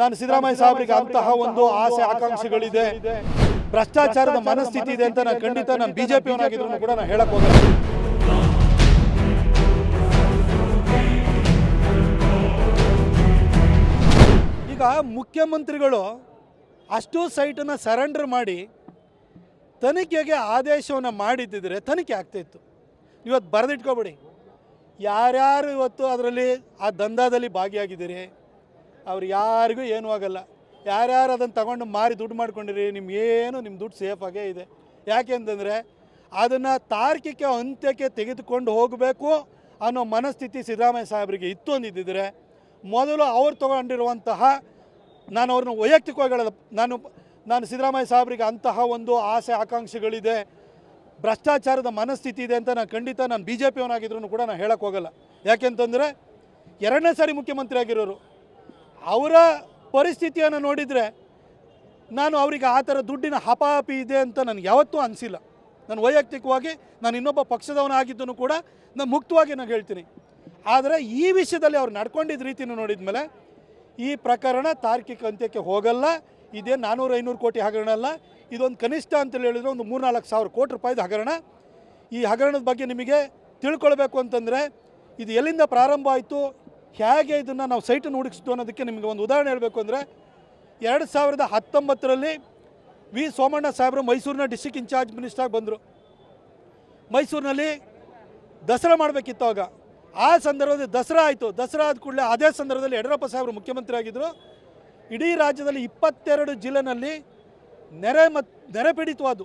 ನಾನು ಸಿದ್ದರಾಮಯ್ಯ ಸಾಹೇಬರಿಗೆ ಅಂತಹ ಒಂದು ಆಸೆ ಆಕಾಂಕ್ಷೆಗಳಿದೆ. ಭ್ರಷ್ಟಾಚಾರದ ಮನಸ್ಥಿತಿ ಇದೆ ಅಂತ ನಾನು ಖಂಡಿತ ನಾನು ಬಿಜೆಪಿಯವನಾಗಿದ್ರು ಕೂಡ ನಾನು ಹೇಳಕ್ ಹೋಗಲ್ಲ. ಈಗ ಮುಖ್ಯಮಂತ್ರಿಗಳು ಅಷ್ಟು ಸೈಟನ್ನು ಸರೆಂಡರ್ ಮಾಡಿ ತನಿಖೆಗೆ ಆದೇಶವನ್ನು ಮಾಡಿದ್ದಿದ್ರೆ ತನಿಖೆ ಆಗ್ತಾಯಿತ್ತು ಇವತ್ತು ಬರೆದಿಟ್ಕೊಬೇಡಿ. ಯಾರ್ಯಾರು ಇವತ್ತು ಅದರಲ್ಲಿ ಆ ದಂಧದಲ್ಲಿ ಭಾಗಿಯಾಗಿದ್ದೀರಿ? ಅವ್ರು ಯಾರಿಗೂ ಏನೂ ಆಗಲ್ಲ. ಯಾರ್ಯಾರು ಅದನ್ನು ತಗೊಂಡು ಮಾರಿ ದುಡ್ಡು ಮಾಡ್ಕೊಂಡಿರಿ ನಿಮ್ಗೇನು ನಿಮ್ಮ ದುಡ್ಡು ಸೇಫಾಗೇ ಇದೆ. ಯಾಕೆ ಅಂತಂದರೆ, ಅದನ್ನು ತಾರ್ಕಿಕ ಅಂತ್ಯಕ್ಕೆ ತೆಗೆದುಕೊಂಡು ಹೋಗಬೇಕು ಅನ್ನೋ ಮನಸ್ಥಿತಿ ಸಿದ್ದರಾಮಯ್ಯ ಸಾಹೇಬರಿಗೆ ಇತ್ತು ಅಂದಿದ್ದರೆ ಮೊದಲು ಅವ್ರು ತಗೊಂಡಿರುವಂತಹ ನಾನು ಅವ್ರನ್ನ ವೈಯಕ್ತಿಕವಾಗಿ ನಾನು ನಾನು ಸಿದ್ದರಾಮಯ್ಯ ಸಾಹೇಬರಿಗೆ ಅಂತಹ ಒಂದು ಆಸೆ, ಆಕಾಂಕ್ಷೆಗಳಿದೆ, ಭ್ರಷ್ಟಾಚಾರದ ಮನಸ್ಥಿತಿ ಇದೆ ಅಂತ ನಾನು ಖಂಡಿತ ನಾನು ಬಿ ಜೆ ಪಿಯವನಾಗಿದ್ರು ಕೂಡ ನಾನು ಹೇಳೋಕ್ಕೋಗಲ್ಲ ಯಾಕೆಂತಂದರೆ ಎರಡನೇ ಸಾರಿ ಮುಖ್ಯಮಂತ್ರಿ ಆಗಿರೋರು ಅವರ ಪರಿಸ್ಥಿತಿಯನ್ನು ನೋಡಿದರೆ ನಾನು ಅವರಿಗೆ ಆ ಥರ ದುಡ್ಡಿನ ಹಪಾಹಪಿ ಇದೆ ಅಂತ ನನಗೆ ಯಾವತ್ತೂ ಅನಿಸಿಲ್ಲ. ನಾನು ವೈಯಕ್ತಿಕವಾಗಿ ನಾನು ಇನ್ನೊಬ್ಬ ಪಕ್ಷದವನಾಗಿದ್ದನು ಕೂಡ ನಾನು ಮುಕ್ತವಾಗಿ ನಾನು ಹೇಳ್ತೀನಿ. ಆದರೆ ಈ ವಿಷಯದಲ್ಲಿ ಅವ್ರು ನಡ್ಕೊಂಡಿದ್ದ ನೋಡಿದ ಮೇಲೆ ಈ ಪ್ರಕರಣ ತಾರ್ಕಿಕ ಅಂತ್ಯಕ್ಕೆ ಹೋಗಲ್ಲ. ಇದೇ ನಾನ್ನೂರು ಐನೂರು ಕೋಟಿ ಹಗರಣ ಅಲ್ಲ. ಇದೊಂದು ಕನಿಷ್ಠ ಅಂತೇಳಿ ಹೇಳಿದ್ರೆ ಒಂದು ಮೂರ್ನಾಲ್ಕು ಸಾವಿರ ಕೋಟಿ ರೂಪಾಯಿದ ಹಗರಣ. ಈ ಹಗರಣದ ಬಗ್ಗೆ ನಿಮಗೆ ತಿಳ್ಕೊಳ್ಬೇಕು ಅಂತಂದರೆ ಇದು ಎಲ್ಲಿಂದ ಪ್ರಾರಂಭ ಆಯಿತು? ಹೇಗೆ ಇದನ್ನು ನಾವು ಸೈಟನ್ನು ಹುಡುಕಿಸ್ತು ಅನ್ನೋದಕ್ಕೆ ನಿಮಗೆ ಒಂದು ಉದಾಹರಣೆ ಹೇಳಬೇಕು ಅಂದರೆ ಎರಡು ಸಾವಿರದ ಹತ್ತೊಂಬತ್ತರಲ್ಲಿ ವಿ ಸೋಮಣ್ಣ ಸಾಹೇಬರು ಮೈಸೂರಿನ ಡಿಸ್ಟಿಕ್ ಇನ್ಚಾರ್ಜ್ ಮಿನಿಸ್ಟರ್ ಬಂದರು. ಮೈಸೂರಿನಲ್ಲಿ ದಸರಾ ಮಾಡಬೇಕಿತ್ತು ಆಗ. ಆ ಸಂದರ್ಭದಲ್ಲಿ ದಸರಾ ಆಯಿತು. ದಸರಾ ಆದ ಕೂಡಲೇ ಅದೇ ಸಂದರ್ಭದಲ್ಲಿ ಯಡಿಯೂರಪ್ಪ ಸಾಹೇಬರು ಮುಖ್ಯಮಂತ್ರಿ ಆಗಿದ್ದರು ಇಡೀ ರಾಜ್ಯದಲ್ಲಿ ಇಪ್ಪತ್ತೆರಡು ಜಿಲ್ಲೆನಲ್ಲಿ ನೆರೆ ಮತ್ತು ನೆರೆ ಪೀಡಿತವಾದು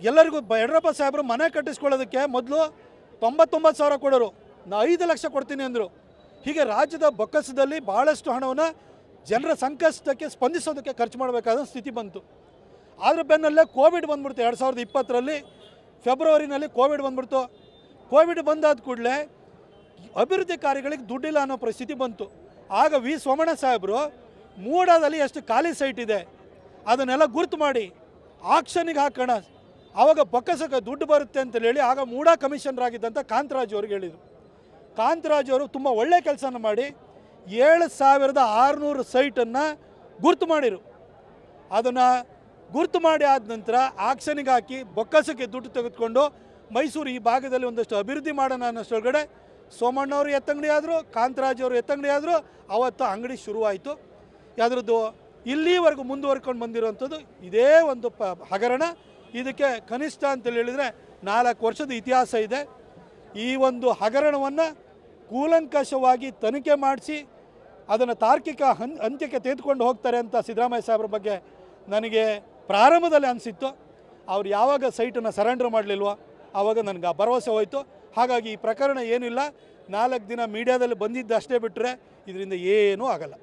ಎಲ್ಲರಿಗೂ ಯಡಿಯೂರಪ್ಪ ಸಾಹೇಬರು ಮನೆ ಕಟ್ಟಿಸ್ಕೊಳ್ಳೋದಕ್ಕೆ ಮೊದಲು ತೊಂಬತ್ತೊಂಬತ್ತು ಸಾವಿರ ಕೊಡೋರು. ನಾ ಐದು ಲಕ್ಷ ಕೊಡ್ತೀನಿ ಅಂದರು. ಹೀಗೆ ರಾಜ್ಯದ ಬೊಕ್ಕಸದಲ್ಲಿ ಭಾಳಷ್ಟು ಹಣವನ್ನು ಜನರ ಸಂಕಷ್ಟಕ್ಕೆ ಸ್ಪಂದಿಸೋದಕ್ಕೆ ಖರ್ಚು ಮಾಡಬೇಕಾದ ಸ್ಥಿತಿ ಬಂತು. ಅದ್ರ ಬೆನ್ನಲ್ಲೇ ಕೋವಿಡ್ ಬಂದ್ಬಿಡ್ತು ಎರಡು ಸಾವಿರದ ಇಪ್ಪತ್ತರಲ್ಲಿ, ಫೆಬ್ರವರಿನಲ್ಲಿ ಕೋವಿಡ್ ಬಂದ್ಬಿಡ್ತು. ಕೋವಿಡ್ ಬಂದಾದ ಕೂಡಲೇ ಅಭಿವೃದ್ಧಿ ಕಾರ್ಯಗಳಿಗೆ ದುಡ್ಡಿಲ್ಲ ಅನ್ನೋ ಪರಿಸ್ಥಿತಿ ಬಂತು. ಆಗ ವಿ ಸೋಮಣ್ಣ ಸಾಹೇಬರು ಮೂಡಾದಲ್ಲಿ ಎಷ್ಟು ಖಾಲಿ ಸೈಟ್ ಇದೆ, ಅದನ್ನೆಲ್ಲ ಗುರುತು ಮಾಡಿ, ಆಕ್ಷನಿಗೆ ಹಾಕೋಣ ಆವಾಗ ಬೊಕ್ಕಸಕ್ಕೆ ದುಡ್ಡು ಬರುತ್ತೆ ಅಂತ ಹೇಳಿ ಆಗ ಮೂಡಾ ಕಮಿಷನರ್ ಆಗಿದ್ದಂಥ ಕಾಂತರಾಜ್ ಅವ್ರಿಗೆ ಹೇಳಿದರು. ಕಾಂತರಾಜ್ ಅವರು ತುಂಬ ಒಳ್ಳೆ ಕೆಲಸನ ಮಾಡಿ ಏಳು ಸಾವಿರದ ಆರುನೂರು ಸೈಟನ್ನು ಗುರ್ತು ಮಾಡಿರು. ಅದನ್ನು ಗುರ್ತು ಮಾಡಿ ಆದ ನಂತರ ಆಕ್ಷನಿಗೆ ಹಾಕಿ ಬೊಕ್ಕಸಕ್ಕೆ ದುಡ್ಡು ತೆಗೆದುಕೊಂಡು ಮೈಸೂರು ಈ ಭಾಗದಲ್ಲಿ ಒಂದಷ್ಟು ಅಭಿವೃದ್ಧಿ ಮಾಡೋಣ ಅನ್ನೋಷ್ಟೊಳಗಡೆ ಸೋಮಣ್ಣವರು ಎತ್ತಂಗಡಿ ಆದರು, ಕಾಂತರಾಜ್ ಅವರು ಎತ್ತಂಗಡಿ ಆದರು, ಅವತ್ತು ಅಂಗಡಿ ಶುರುವಾಯಿತು. ಅದರದ್ದು ಇಲ್ಲಿವರೆಗೂ ಮುಂದುವರ್ಕೊಂಡು ಬಂದಿರುವಂಥದ್ದು ಇದೇ ಒಂದು ಪ ಹಗರಣ. ಇದಕ್ಕೆ ಕನಿಷ್ಠ ಅಂತೇಳಿ ಹೇಳಿದರೆ ನಾಲ್ಕು ವರ್ಷದ ಇತಿಹಾಸ ಇದೆ. ಈ ಒಂದು ಹಗರಣವನ್ನು ಕೂಲಂಕಷವಾಗಿ ತನಿಖೆ ಮಾಡಿಸಿ ಅದನ್ನು ತಾರ್ಕಿಕ ಹನ್, ಅಂತ್ಯಕ್ಕೆ ತೆಗೆದುಕೊಂಡು ಹೋಗ್ತಾರೆ ಅಂತ ಸಿದ್ದರಾಮಯ್ಯ ಸಾಹೇಬ್ರ ಬಗ್ಗೆ ನನಗೆ ಪ್ರಾರಂಭದಲ್ಲಿ ಅನಿಸಿತ್ತು. ಅವ್ರು ಯಾವಾಗ ಸೈಟನ್ನು ಸರೆಂಡರ್ ಮಾಡಲಿಲ್ವೋ ಆವಾಗ ನನಗೆ ಆ ಭರವಸೆ ಹೋಯಿತು. ಹಾಗಾಗಿ ಈ ಪ್ರಕರಣ ಏನಿಲ್ಲ, ನಾಲ್ಕು ದಿನ ಮೀಡಿಯಾದಲ್ಲಿ ಬಂದಿದ್ದು ಅಷ್ಟೇ ಬಿಟ್ಟರೆ ಇದರಿಂದ ಏನೂ ಆಗಲ್ಲ.